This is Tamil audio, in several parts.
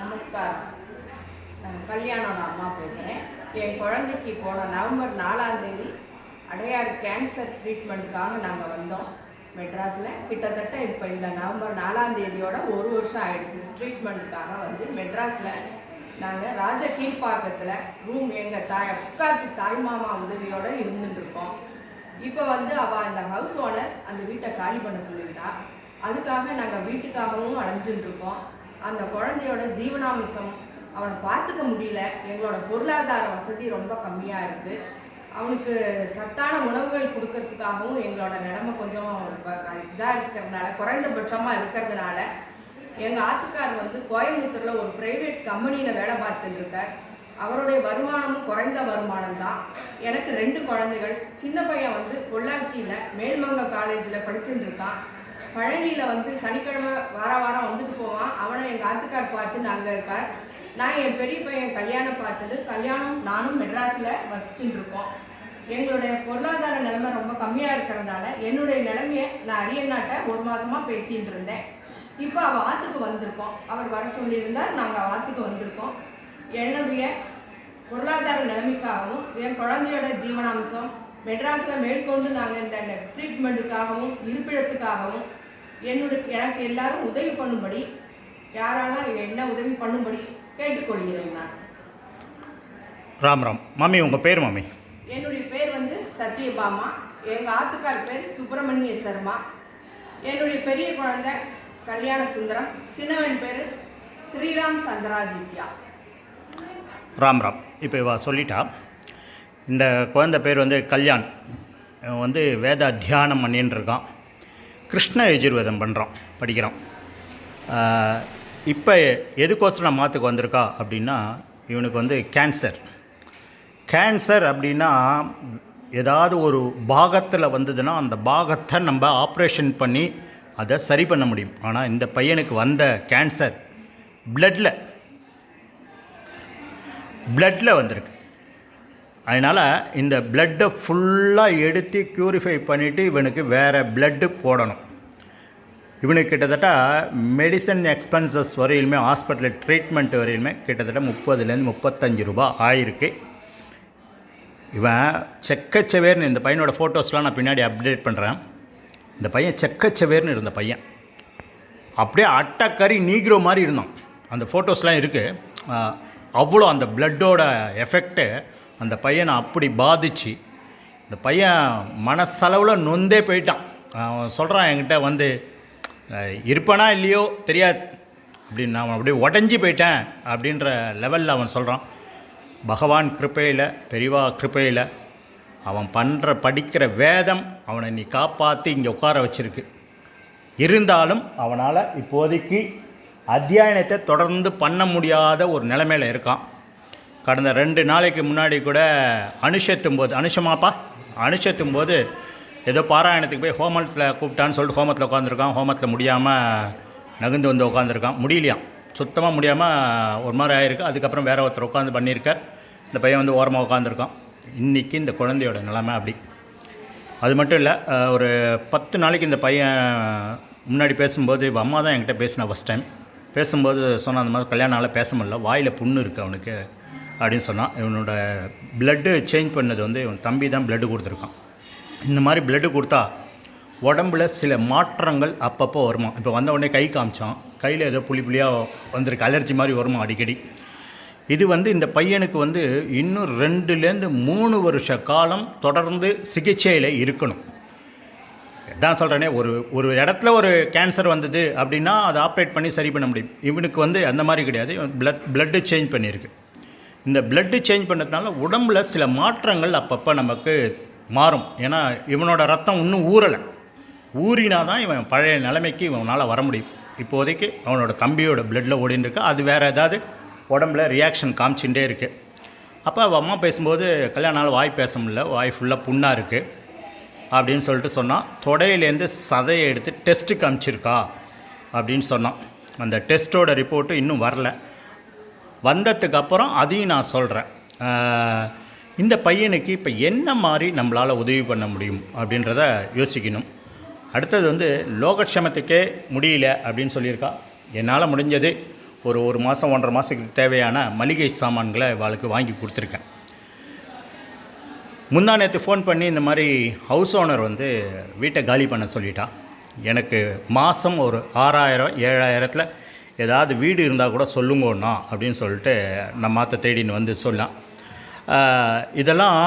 நமஸ்காரம். நான் கல்யாணோட அம்மா பேசுகிறேன் என் குழந்தைக்கு போன நவம்பர் நாலாம் தேதி அடையாறு கேன்சர் ட்ரீட்மெண்ட்டுக்காக நாங்கள் வந்தோம் மெட்ராஸில். கிட்டத்தட்ட இப்போ இந்த நவம்பர் நாலாம் தேதியோட ஒரு வருஷம் ஆயிடுச்சு. ட்ரீட்மெண்ட்டுக்காக வந்து மெட்ராஸில் நாங்கள் ராஜ கீழ்ப்பாக்கத்தில் ரூம் எங்கள் தாய் உட்காந்து தாய் மாமா உதவியோடு இருந்துட்டுருக்கோம் இப்போ வந்து அவள் அந்த ஹவுஸ் ஓனர் அந்த வீட்டை காலி பண்ண சொல்லிக்கிட்டா அதுக்காக நாங்கள் வீட்டுக்காகவும் அடைஞ்சுட்டுருக்கோம் இருக்கோம். அந்த குழந்தையோட ஜீவனாம்சம் அவனை பார்த்துக்க முடியல. எங்களோட பொருளாதார வசதி ரொம்ப கம்மியாக இருக்குது அவனுக்கு சத்தான உணவுகள் கொடுக்கறதுக்காகவும் எங்களோட நிலமை கொஞ்சம் இதாக இருக்கிறதுனால குறைந்தபட்சமாக இருக்கிறதுனால எங்கள் ஆத்துக்கார் வந்து கோயம்புத்தூரில் ஒரு ப்ரைவேட் கம்பெனியில் வேலை பார்த்துட்டு இருக்கார் அவருடைய வருமானமும் குறைந்த வருமானம் தான். எனக்கு ரெண்டு குழந்தைகள். சின்ன பையன் வந்து பொள்ளாச்சியில் மேல்மங்க காலேஜில் படிச்சுட்டு இருக்கான் பழனியில் வந்து சனிக்கிழமை வார வாரம் வந்துட்டு போவான். அவனை எங்கள் ஆத்துக்கார் பார்த்து அங்கே இருக்கார். நான் என் பெரிய பையன் கல்யாணம் பார்த்துட்டு கல்யாணம் நானும் மெட்ராஸில் வசிச்சுட்டு இருக்கோம். எங்களுடைய பொருளாதார நிலைமை ரொம்ப கம்மியாக இருக்கிறதுனால என்னுடைய நிலைமையை நான் அரியநாட்டை ஒரு மாதமாக பேசிகிட்டு இருந்தேன். இப்போ அவள் ஆற்றுக்கு வந்திருக்கோம். அவர் வர சொல்லியிருந்தார் நாங்கள் ஆற்றுக்கு வந்திருக்கோம். என்னுடைய பொருளாதார நிலைமைக்காகவும் என் குழந்தையோட ஜீவனாம்சம் மெட்ராஸில் மேற்கொண்டு நாங்கள் இந்த ட்ரீட்மெண்ட்டுக்காகவும் இருப்பிடத்துக்காகவும் என்னுடைய எனக்கு எல்லாரும் உதவி பண்ணும்படி யாராலும் என்ன உதவி பண்ணும்படி கேட்டுக்கொள்கிறேன் நான். ராம் ராம். மாமி உங்கள் பேர் மாமி? என்னுடைய பேர் வந்து சத்யபாமா. எங்கள் ஆத்துக்கார் பேர் சுப்பிரமணிய சர்மா. என்னுடைய பெரிய குழந்தை கல்யாண சுந்தரம். சின்னவன் பேர் ஸ்ரீராம் சந்திராதித்யா. ராம் ராம். இப்போ இவ சொல்லிட்டா இந்த குழந்தை பேர் வந்து கல்யாண். வந்து வேத தியானம் பண்ணின்னு இருக்கான் கிருஷ்ண யஜுர்வேதம் பண்ணுறான் படிக்கிறான் இப்போ எதுக்கோசரம் மாற்றுக்கு வந்திருக்கா அப்படின்னா இவனுக்கு வந்து கேன்சர் கேன்சர் அப்படின்னா ஏதாவது ஒரு பாகத்தில் வந்ததுன்னா அந்த பாகத்தை நம்ம ஆப்ரேஷன் பண்ணி அதை சரி பண்ண முடியும். ஆனால் இந்த பையனுக்கு வந்த கேன்சர் பிளட்டில் பிளட்டில் வந்திருக்கு. அதனால் இந்த பிளட்டை ஃபுல்லாக எடுத்து க்யூரிஃபை பண்ணிவிட்டு இவனுக்கு வேறு பிளட்டு போடணும். இவனுக்கு கிட்டத்தட்ட மெடிசன் எக்ஸ்பென்சஸ் வரையிலுமே ஹாஸ்பிட்டலில் ட்ரீட்மெண்ட் வரையிலுமே கிட்டத்தட்ட முப்பதுலேருந்து முப்பத்தஞ்சு ரூபா ஆயிருக்கு. இவன் செக்கச்சவேர்னு இந்த பையனோட ஃபோட்டோஸ்லாம் நான் பின்னாடி அப்டேட் பண்ணுறேன் இந்த பையன் செக்கச்சவேர்னு இருந்த பையன். அப்படியே அட்டக்கறி நீக்ரோ மாதிரி இருந்தான். அந்த ஃபோட்டோஸ்லாம் இருக்குது அவ்வளோ அந்த பிளட்டோட எஃபெக்ட்டு அந்த பையனை அப்படி பாதிச்சு இந்த பையன் மனசளவில் நொந்தே போயிட்டான். அவன் சொல்கிறான் என்கிட்ட வந்து இருப்பானா இல்லையோ தெரியாது. அப்படின்னு நான் அப்படியே உடஞ்சி போயிட்டேன் அப்படின்ற லெவலில் அவன் சொல்கிறான் பகவான் கிருப்பையில் பெரிவா கிருப்பையில் அவன் பண்ணுற படிக்கிற வேதம் அவனை நீ காப்பாற்றி இங்கே உட்கார வச்சிருக்கு. இருந்தாலும் அவனால் இப்போதைக்கு அத்தியாயனத்தை தொடர்ந்து பண்ண முடியாத ஒரு நிலைமையில் இருக்கான். கடந்த ரெண்டு நாளைக்கு முன்னாடி கூட அனுஷத்தும் போது அனுஷமாப்பா? அனுஷத்தும் போது ஏதோ பாராயணத்துக்கு போய் ஹோமத்தில் கூப்பிட்டான்னு சொல்லிட்டு ஹோமத்தில் உட்காந்துருக்கான் ஹோமத்தில் முடியாமல் நகுந்து வந்து உட்காந்துருக்கான் முடியலையாம் சுத்தமாக முடியாமல் ஒரு மாதிரி ஆயிருக்கு. அதுக்கப்புறம் வேறு ஒருத்தர் உட்காந்து பண்ணியிருக்கார். இந்த பையன் வந்து ஓரமாக உட்காந்துருக்கான் இன்றைக்கி இந்த குழந்தையோட நிலைமை அப்படி. அது மட்டும் இல்லை ஒரு பத்து நாளைக்கு இந்த பையன் முன்னாடி பேசும்போது இவன் அம்மா தான் என்கிட்ட பேசினா ஃபஸ்ட் டைம் பேசும்போது சொன்ன அந்த மாதிரி கல்யாணம் பேச முடியல. வாயில் புண்ணு இருக்குது அவனுக்கு. அப்படின்னு சொன்னான் இவனோட பிளட்டு சேஞ்ச் பண்ணது வந்து இவன் தம்பி தான் பிளட்டு கொடுத்துருக்கான். இந்த மாதிரி பிளட்டு கொடுத்தா உடம்புல சில மாற்றங்கள் அப்பப்போ வருமா? இப்போ வந்த உடனே கை காமிச்சான். கையில் ஏதோ புளி புளியாக வந்திருக்கு. அலர்ஜி மாதிரி வருமா அடிக்கடி? இது வந்து இந்த பையனுக்கு வந்து இன்னும் ரெண்டுலேருந்து மூணு வருஷ காலம் தொடர்ந்து சிகிச்சையில் இருக்கணும். தான் சொல்கிறேனே ஒரு ஒரு இடத்துல ஒரு கேன்சர் வந்தது அப்படின்னா அதை ஆப்ரேட் பண்ணி சரி பண்ண முடியும். இவனுக்கு வந்து அந்த மாதிரி கிடையாது. பிளட் பிளட்டு சேஞ்ச் பண்ணியிருக்கு. இந்த பிளட்டு சேஞ்ச் பண்ணதுனால உடம்புல சில மாற்றங்கள் அப்பப்போ நமக்கு மாறும். ஏன்னா இவனோட ரத்தம் இன்னும் ஊறலை. ஊறினா தான் இவன் பழைய நிலைமைக்கு இவனால் வர முடியும். இப்போதைக்கு அவனோட தம்பியோட பிளட்டில் ஓடின்னு இருக்கு அது வேறு ஏதாவது உடம்புல ரியாக்ஷன் காமிச்சுட்டே இருக்குது அப்போ அவள் அம்மா பேசும்போது கல்யாண நாள் வாய் பேச முடியல. வாய் ஃபுல்லாக புண்ணாக இருக்குது அப்படின்னு சொல்லிட்டு சொன்னான் தொடையிலேருந்து சதையை எடுத்து டெஸ்ட்டுக்கு அனுப்பிச்சிருக்கா அப்படின்னு சொன்னான். அந்த டெஸ்ட்டோட ரிப்போர்ட்டு இன்னும் வரல. வந்ததுக்கு அப்புறம் அதையும் நான் சொல்கிறேன் இந்த பையனுக்கு இப்போ என்ன மாதிரி நம்மளால் உதவி பண்ண முடியும் அப்படின்றத யோசிக்கணும். அடுத்தது வந்து லோகக்ஷமத்துக்கே முடியல அப்படின்னு சொல்லியிருக்கா. என்னால் முடிஞ்சது ஒரு ஒரு மாதம் ஒன்றரை மாதத்துக்கு தேவையான மளிகை சாமான்களை அவளுக்கு வாங்கி கொடுத்துருக்கேன். முந்தா நேற்று ஃபோன் பண்ணி இந்த மாதிரி ஹவுஸ் ஓனர் வந்து வீட்டை காலி பண்ண சொல்லிட்டான் எனக்கு மாதம் ஒரு ஆறாயிரம் ஏழாயிரத்தில் ஏதாவது வீடு இருந்தால் கூட சொல்லுங்கண்ணா அப்படின்னு சொல்லிட்டு நம்ம மாற்ற தேடின்னு வந்து சொல்லலாம் இதெல்லாம்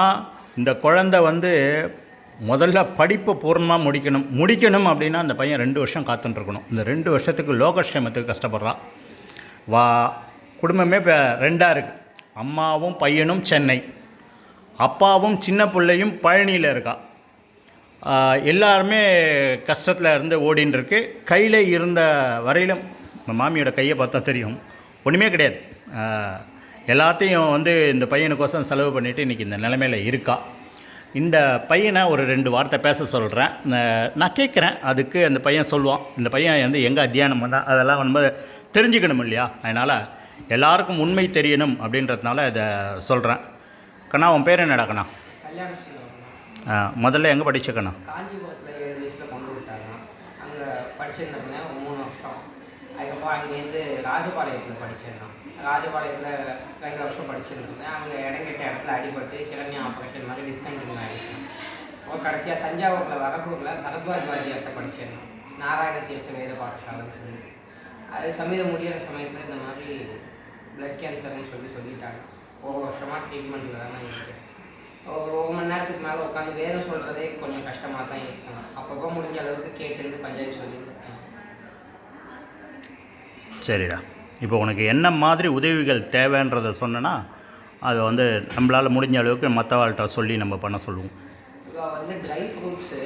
இந்த குழந்தை வந்து முதல்ல படிப்பை பூர்ணமாக முடிக்கணும். முடிக்கணும் அப்படின்னா அந்த பையன் ரெண்டு வருஷம் காத்துட்டுருக்கணும் இந்த ரெண்டு வருஷத்துக்கு லோகக்ஷேமத்துக்கு கஷ்டப்படுறான். வா குடும்பமே இப்போ ரெண்டாக இருக்குது அம்மாவும் பையனும் சென்னை. அப்பாவும் சின்ன பிள்ளையும் பழனியில் இருக்கா. எல்லாருமே கஷ்டத்தில் இருந்து ஓடின்னு இருக்கு கையில் இருந்த வரையிலும் நம்ம மாமியோட கையை பார்த்தா தெரியும். ஒன்றுமே கிடையாது. எல்லாத்தையும் வந்து இந்த பையனுக்கோசம் செலவு பண்ணிவிட்டு இன்றைக்கி இந்த நிலமையில இருக்கா. இந்த பையனை ஒரு ரெண்டு வார்த்தை பேச சொல்கிறேன் நான் கேட்குறேன். அதுக்கு அந்த பையன் சொல்லுவான். இந்த பையன் வந்து எங்கே அத்தியானம் பண்ணால் அதெல்லாம் வந்து தெரிஞ்சுக்கணும் இல்லையா? அதனால் எல்லாருக்கும் உண்மை தெரியணும் அப்படின்றதுனால இதை சொல்கிறேன் கண்ணா உன் பேர் என்னடா கண்ணா? முதல்ல எங்கே படிச்ச கண்ணா? காஞ்சிபுரத்தில் ஏழு வயசில் கொண்டு விட்டாங்க. அங்கே படிச்சிருந்தேன் மூணு வருஷம். அதுக்கப்புறம் அங்கேருந்து ராஜபாளையத்தில் படிச்சிருந்தேன் ராஜபாளையத்தில் ரெண்டு வருஷம் படிச்சிருந்தேன் அங்கே இடங்கெட்ட இடத்துல அடிபட்டு கிரண்யா ஆப்ரேஷன் மாதிரி டிஸ்கண்டினியூ ஆகிடுச்சு அப்புறம் கடைசியாக தஞ்சாவூரில் வரகூரில் பரத்வாஜ் வாத்தியார்கிட்ட படிச்சிருந்தேன் நாராயண தீர்த்த வேத பாடசாலைன்னு சொல்லி அது சமீத முடியாத சமயத்தில் இந்த மாதிரி பிளட் கேன்சர்னு சொல்லி சொல்லிட்டாங்க. ஒவ்வொரு வருஷமாக ட்ரீட்மெண்ட்டில் தானே இருக்குது ஒரு ஒரு மணி நேரத்துக்கு மேலே உட்காந்து வேதம் சொல்கிறதே கொஞ்சம் கஷ்டமாக தான் இருக்கும். அப்பப்போ முடிஞ்ச அளவுக்கு கேட்டுருந்து பஞ்சாயத்து சொல்லியிருக்கேன் சரிடா. இப்போ உனக்கு என்ன மாதிரி உதவிகள் தேவைன்றதை சொன்னேன்னா அதை வந்து நம்மளால் முடிஞ்ச அளவுக்கு மற்றவாள்கிட்ட சொல்லி நம்ம பண்ண சொல்லுவோம். இப்போ வந்து ட்ரை ஃப்ரூட்ஸு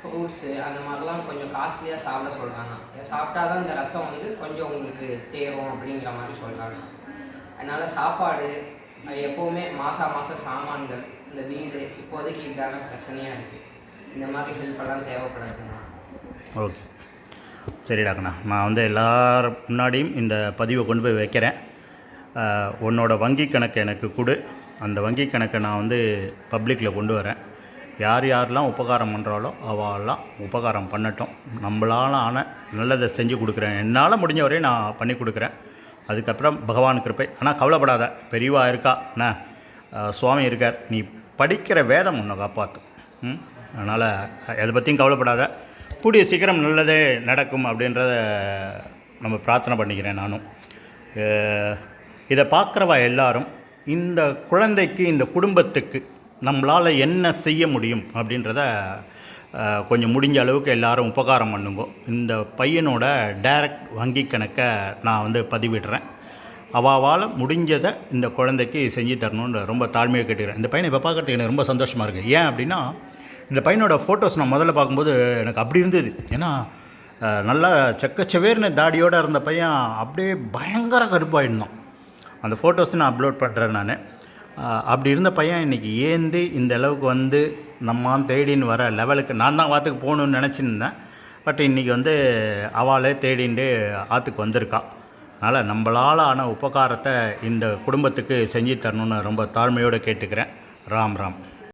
ஃப்ரூட்ஸு அந்த மாதிரிலாம் கொஞ்சம் காஸ்ட்லியாக சாப்பிட சொல்கிறாங்க சாப்பிட்டா தான் இந்த ரத்தம் வந்து கொஞ்சம் உங்களுக்கு தேரும் அப்படிங்கிற மாதிரி சொல்கிறாங்க அதனால் சாப்பாடு எப்போவுமே மாதம் மாதம் சாமான்கள் இந்த வீடு இப்போதைக்கு இதான பிரச்சனையாக இருக்குது இந்த மாதிரி ஹெல்ப் எல்லாம் தேவைப்படுதுண்ணா ஓகே சரி கண்ணா நான் வந்து எல்லார் முன்னாடியும் இந்த பதிவை கொண்டு போய் வைக்கிறேன். உன்னோட வங்கி கணக்கு எனக்கு கொடு. அந்த வங்கி கணக்கை நான் வந்து பப்ளிக்கில் கொண்டு வரேன். யார் யாரெல்லாம் உபகாரம் பண்ணுறாலோ அவெல்லாம் உபகாரம் பண்ணட்டும். நம்மளால் ஆன நல்லதை செஞ்சு கொடுக்குறேன். என்னால் முடிஞ்ச வரையும் நான் பண்ணி கொடுக்குறேன். அதுக்கப்புறம் பகவான் கிருப்பை ஆனால் கவலைப்படாத பெரியவா இருக்கா? என்ன சுவாமி இருக்கார். நீ படிக்கிற வேதம் உன்னை காப்பாற்றும் ம்? அதனால் எதை பற்றியும் கவலைப்படாத. கூடிய சீக்கிரம் நல்லதே நடக்கும் அப்படின்றத நம்ம பிரார்த்தனை பண்ணிக்கிறேன் நானும். இதை பார்க்குறவா எல்லாரும் இந்த குழந்தைக்கு இந்த குடும்பத்துக்கு நம்மளால் என்ன செய்ய முடியும் அப்படின்றத கொஞ்சம் முடிஞ்ச அளவுக்கு எல்லாரும் உபகாரம் பண்ணுங்க. இந்த பையனோட டைரக்ட் வங்கி கணக்கை நான் வந்து பதிவிடுறேன். அவாவால் முடிஞ்சதை இந்த குழந்தைக்கு செஞ்சு தரணுன்ற ரொம்ப தாழ்மையாக கேட்டுக்கிறேன். இந்த பையனை இப்போ பார்க்குறதுக்கு எனக்கு ரொம்ப சந்தோஷமாக இருக்குது ஏன் அப்படின்னா இந்த பையனோட ஃபோட்டோஸ் நான் முதல்ல பார்க்கும்போது எனக்கு அப்படி இருந்தது. ஏன்னா நல்லா செக்கச்சவேர்னு தாடியோடு இருந்த பையன் அப்படியே பயங்கர கருப்பாயிருந்தான் அந்த ஃபோட்டோஸ் நான் அப்லோட் பண்ணுறேன் நான். அப்படி இருந்த பையன் இன்றைக்கி ஏந்து இந்த அளவுக்கு வந்து நம்ம தேடின்னு வர லெவலுக்கு நான் தான் வாத்துக்கு போகணுன்னு நினச்சிருந்தேன். பட் இன்றைக்கி வந்து அவளே தேடிண்டு ஆற்றுக்கு வந்திருக்கா. அதனால் நம்மளால் ஆன உபகாரத்தை இந்த குடும்பத்துக்கு செஞ்சு தரணுன்னு ரொம்ப தாழ்மையோடு கேட்டுக்கிறேன். ராம் ராம்.